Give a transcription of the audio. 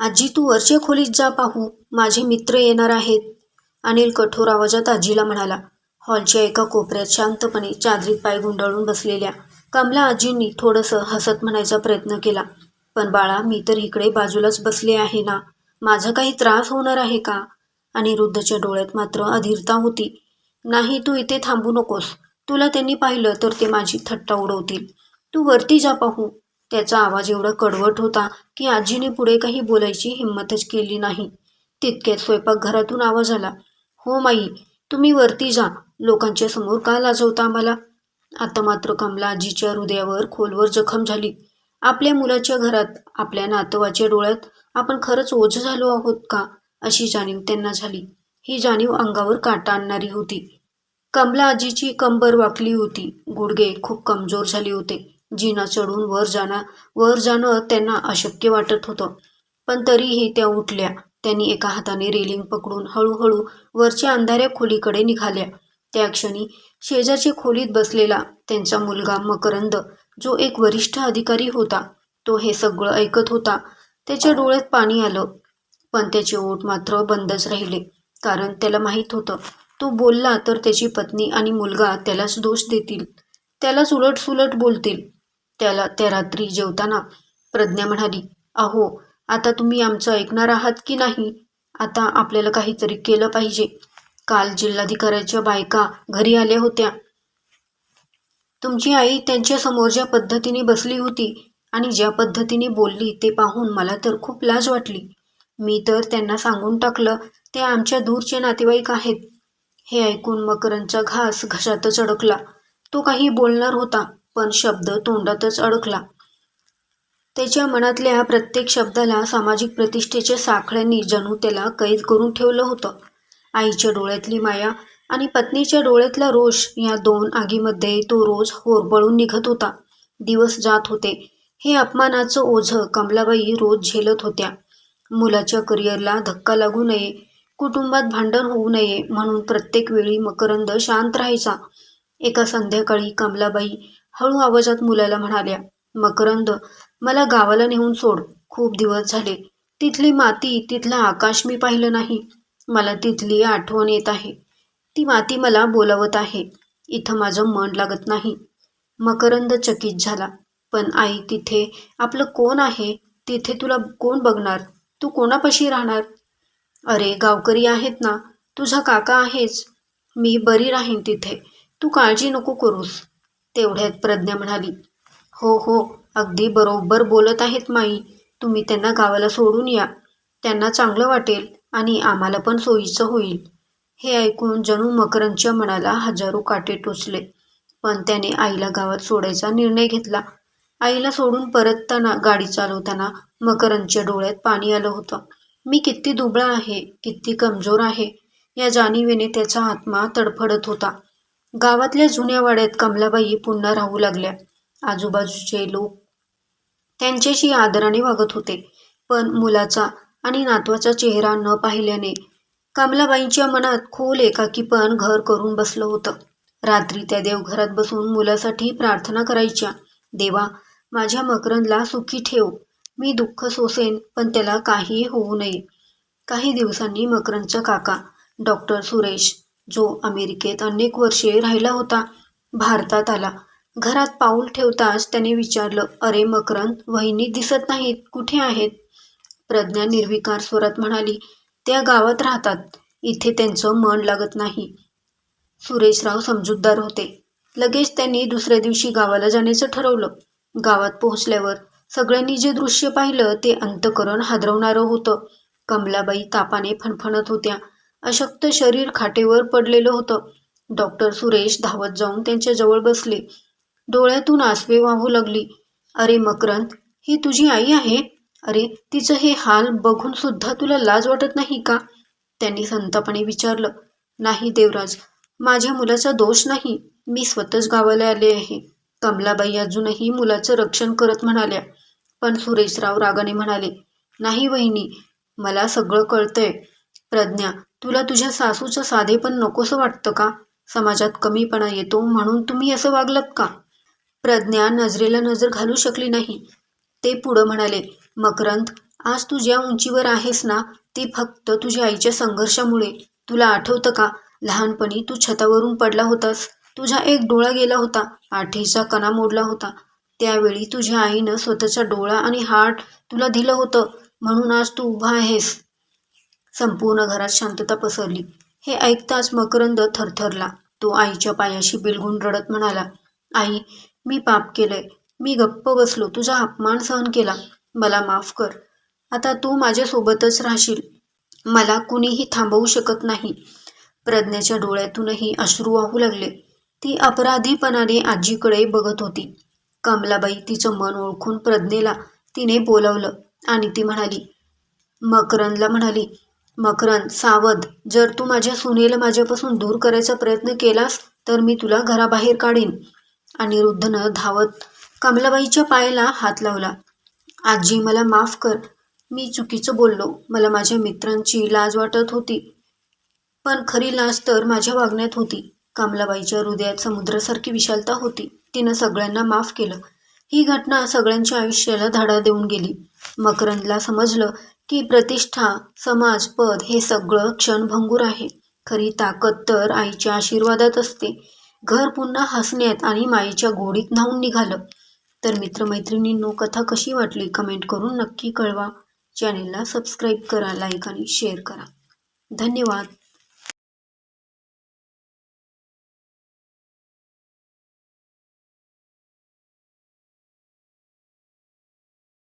आजी तू वरच्या खोलीत जा पाहू. माझे मित्र येणार आहेत. अनिल कठोर आवाजात आजीला म्हणाला. हॉलच्या एका कोपऱ्यात शांतपणे चादरीत पाय गुंडाळून बसलेल्या कमला आजींनी थोडंसं हसत म्हणायचा प्रयत्न केला. पण बाळा मी तर इकडे बाजूलाच बसले आहे ना? माझा काही त्रास होणार आहे का? अनिरुद्धच्या डोळ्यात मात्र अधीरता होती. नाही तू इथे थांबू नकोस. तुला त्यांनी पाहिलं तर ते माझी थट्टा उडवतील. तू वरती जा पाहू. त्याचा आवाज एवढा कडवट होता की आजीने पुढे काही बोलायची हिंमतच केली नाही. तितक्यात स्वयंपाकघरातून आवाज आला हो माई तुम्ही वरती जा. लोकांच्या समोर का लाजवता आम्हाला? आता मात्र कमला आजीच्या हृदयावर खोलवर जखम झाली. आपल्या मुलाच्या घरात आपल्या नातवाच्या डोळ्यात आपण खरंच ओझ झालो आहोत का? अशी जाणीव त्यांना झाली. ही जाणीव अंगावर काटा आणणारी होती. कमला आजीची कंबर वाकली होती. गुडघे खूप कमजोर झाले होते. जिना चढून वर जाणं. वर जाणं त्यांना अशक्य वाटत होतं. पण तरीही त्या उठल्या. त्यांनी एका हाताने रेलिंग पकडून हळूहळू वरच्या अंधाऱ्या खोलीकडे निघाल्या. त्या क्षणी शेजारच्या खोलीत बसलेला त्यांचा मुलगा मकरंद जो एक वरिष्ठ अधिकारी होता तो हे सगळं ऐकत होता. त्याच्या डोळ्यात पाणी आलं. पण त्याचे ओठ मात्र बंदच राहिले कारण त्याला माहीत होतं. तो बोलला तर त्याची पत्नी आणि मुलगा त्यालाच दोष देतील. त्यालाच उलटसुलट बोलतील. त्याला त्या रात्री जेवताना प्रज्ञा म्हणाली अहो आता तुम्ही आमचं ऐकणार आहात की नाही? आता आपल्याला काहीतरी केलं पाहिजे. काल जिल्हाधिकाऱ्याच्या बायका घरी आल्या होत्या. तुमची आई त्यांच्यासमोर ज्या पद्धतीने बसली होती आणि ज्या पद्धतीने बोलली ते पाहून मला तर खूप लाज वाटली. मी तर त्यांना सांगून टाकलं ते आमच्या दूरचे नातेवाईक आहेत. हे ऐकून मकरंदचा घास घशातच अडकला. तो काही बोलणार होता. पण शब्द तोंडातच अडकला. त्याच्या मनातल्या प्रत्येक शब्दाला सामाजिक प्रतिष्ठेच्या साखळ्यांनी जणू त्याला कैद करून ठेवलं होतं. आईच्या डोळ्यातली माया आणि पत्नीच्या डोळ्यातला रोष या दोन आगीमध्ये तो रोज होरबळून निघत होता. दिवस जात होते. हे अपमानाचं ओझं कमलाबाई रोज झेलत होत्या. मुलाच्या करिअरला धक्का लागू नये कुटुंबात भांडण होऊ नये म्हणून प्रत्येक वेळी मकरंद शांत राहायचा. एका संध्याकाळी कमलाबाई हळू आवाजात मुलाला म्हणाल्या मकरंद मला गावाला नेऊन सोड. खूप दिवस झाले. तिथली माती तिथलं आकाश मी पाहिलं नाही. मला तिथली आठवण येत आहे. ती माती मला बोलावत आहे. इथं माझं मन लागत नाही. मकरंद चकित झाला. पण आई तिथे आपलं कोण आहे? तिथे तुला कोण बघणार? तू कोणापाशी राहणार? अरे गावकरी आहेत ना. तुझा काका आहेच मी बरी राहीन तिथे. तू काळजी नको करूस. तेवढ्यात प्रज्ञा म्हणाली हो हो अगदी बरोबर बोलत आहेत माई. तुम्ही त्यांना गावाला सोडून या. त्यांना चांगलं वाटेल आणि आम्हाला पण सोयीचं होईल. हे ऐकून जणू मकरंदच्या मनाला हजारो काटे टोचले पण त्याने आईला गावात सोडायचा निर्णय घेतला. आईला सोडून परतताना गाडी चालवताना मकरंदच्या डोळ्यात पाणी आलं होतं. मी किती दुबळा आहे किती कमजोर आहे. या जाणीवेने त्याचा आत्मा तडफडत होता. गावातल्या जुन्या वाड्यात कमलाबाई पुन्हा राहू लागल्या. आजूबाजूचे लोक त्यांच्याशी आदराने वागत होते पण मुलाचा आणि नातवाचा चेहरा न पाहिल्याने कमलाबाईंच्या मनात खोल एकाकीपण घर करून बसलं होतं. रात्री त्या देवघरात बसून मुलासाठी प्रार्थना करायच्या देवा माझ्या मकरंदला सुखी ठेव मी दुःख सोसेन पण त्याला काहीही होऊ नये. काही दिवसांनी मकरंदचा काका डॉक्टर सुरेश जो अमेरिकेत अनेक वर्षे राहिला होता भारतात आला. घरात पाऊल ठेवताच त्याने विचारलं अरे मकरंद वहिनी दिसत नाहीत कुठे आहेत? प्रज्ञा निर्विकार स्वरात म्हणाली त्या गावात राहतात. इथे त्यांचं मन लागत नाही. सुरेशराव समजूतदार होते. लगेच त्यांनी दुसऱ्या दिवशी गावाला जाण्याचं ठरवलं. गावात पोहोचल्यावर सगळ्यांनी जे दृश्य पाहिलं ते अंतकरण हादरवणारं होतं. कमलाबाई तापाने फणफणत होत्या. अशक्त शरीर खाटेवर पडलेलं होतं. डॉक्टर सुरेश धावत जाऊन त्यांच्या जवळ बसले. डोळ्यातून आसवे वाहू लागली. अरे मकरंद ही तुझी आई आहे? अरे तिचं हे हाल बघून सुद्धा तुला लाज वाटत नाही का? त्यांनी संतापणे विचारलं. नाही देवराज माझ्या मुलाचा दोष नाही. मी स्वतःच गावाला आले आहे. कमलाबाई अजूनही मुलाचं रक्षण करत म्हणाल्या. पण सुरेशराव रागाने म्हणाले नाही वहिनी मला सगळं कळतंय. प्रज्ञा तुला तुझ्या सासूचं साधेपण नकोसं वाटतं का? समाजात कमीपणा येतो म्हणून तुम्ही असं वागलत का? प्रज्ञा नजरेला नजर घालू शकली नाही. ते पुढं म्हणाले मकरंद आज तू ज्या उंचीवर आहेस ना ती फक्त तुझ्या आईच्या संघर्षामुळे. तुला आठवतं का? लहानपणी तू छतावरून पडला होतास. तुझा एक डोळा गेला होता. आठीचा कणा मोडला होता. त्यावेळी तुझ्या आईनं स्वतःचा डोळा आणि हार्ट तुला दिलं होतं. म्हणून आज तू उभा आहेस. संपूर्ण घरात शांतता पसरली. हे ऐकताच मकरंद थरथरला. तो आईच्या पायाशी बिलगून रडत म्हणाला आई मी पाप केलंय. मी गप्प बसलो. तुझा अपमान सहन केला. मला माफ कर. आता तू माझ्यासोबतच राहशील. मला कुणीही थांबवू शकत नाही. प्रज्ञाच्या डोळ्यातूनही अश्रू वाहू लागले. ती अपराधीपणाने आजीकडे बघत होती. कमलाबाई तिचं मन ओळखून प्रज्ञेला तिने बोलावलं आणि ती म्हणाली मकरंदला म्हणाली मकरंद सावध जर तू माझ्या सुनेला माझ्यापासून दूर करायचा प्रयत्न केलास तर मी तुला घराबाहेर काढीन. अनिरुद्धनं धावत कमलाबाईच्या पायाला हात लावला. आजी मला माफ कर. मी चुकीचं बोललो. मला माझ्या मित्रांची लाज वाटत होती. पण खरी लाज तर माझ्या वागण्यात होती. कमलाबाईच्या हृदयात समुद्रासारखी विशालता होती. तिनं सगळ्यांना माफ केलं. ही घटना सगळ्यांच्या आयुष्याला धडा देऊन गेली. मकरंदला समजलं की प्रतिष्ठा समाज पद हे सगळं क्षणभंगूर आहे. खरी ताकद तर आईच्या आशीर्वादात असते. घर पुन्हा हसण्यात आणि माईच्या गोडीत न्हावून निघालं. तर मित्रमैत्रिणींनो कथा कशी वाटली कमेंट करून नक्की कळवा. चॅनेलला सबस्क्राईब करा लाईक आणि शेअर करा. धन्यवाद.